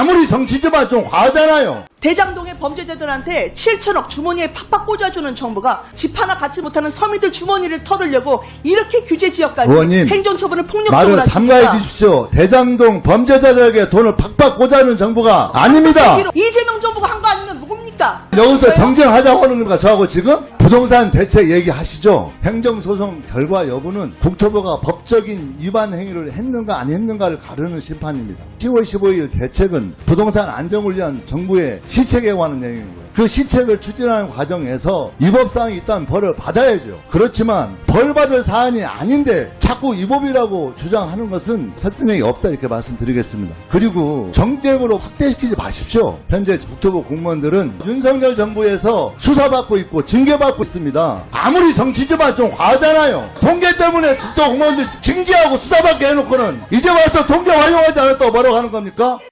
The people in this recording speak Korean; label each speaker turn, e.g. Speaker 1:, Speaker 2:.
Speaker 1: 아무리 정치지만 좀 과하잖아요.
Speaker 2: 대장동의 범죄자들한테 7천억 주머니에 팍팍 꽂아주는 정부가 집 하나 갖지 못하는 서민들 주머니를 털으려고 이렇게 규제 지역까지
Speaker 1: 의원님,
Speaker 2: 행정처분을 폭력적으로
Speaker 1: 말을? 삼가해 주십시오. 대장동 범죄자들에게 돈을 팍팍 꽂아는 정부가 아닙니다.
Speaker 2: 이재명 정부가 한 거 아니면 뭡니까?
Speaker 1: 여기서 정쟁하자고 하는 겁니까? 저하고 지금? 부동산 대책 얘기하시죠. 행정소송 결과 여부는 국토부가 법적인 위반 행위를 했는가 안 했는가를 가르는 심판입니다. 10월 15일 대책은 부동산 안정을 위한 정부의 시책에 관한 내용이고요. 그 시책을 추진하는 과정에서 위법사항이 있다면 벌을 받아야죠. 그렇지만 벌 받을 사안이 아닌데 자꾸 위법이라고 주장하는 것은 설득력이 없다 이렇게 말씀드리겠습니다. 그리고 정책으로 확대시키지 마십시오. 현재 국토부 공무원들은 윤석열 정부에서 수사받고 있고 징계받고 있습니다. 아무리 정치지만 좀 과하잖아요. 통계 때문에 국토 공무원들 징계하고 수사받게 해놓고는 이제 와서 통계 활용하지 않았다고 뭐라고 하는 겁니까?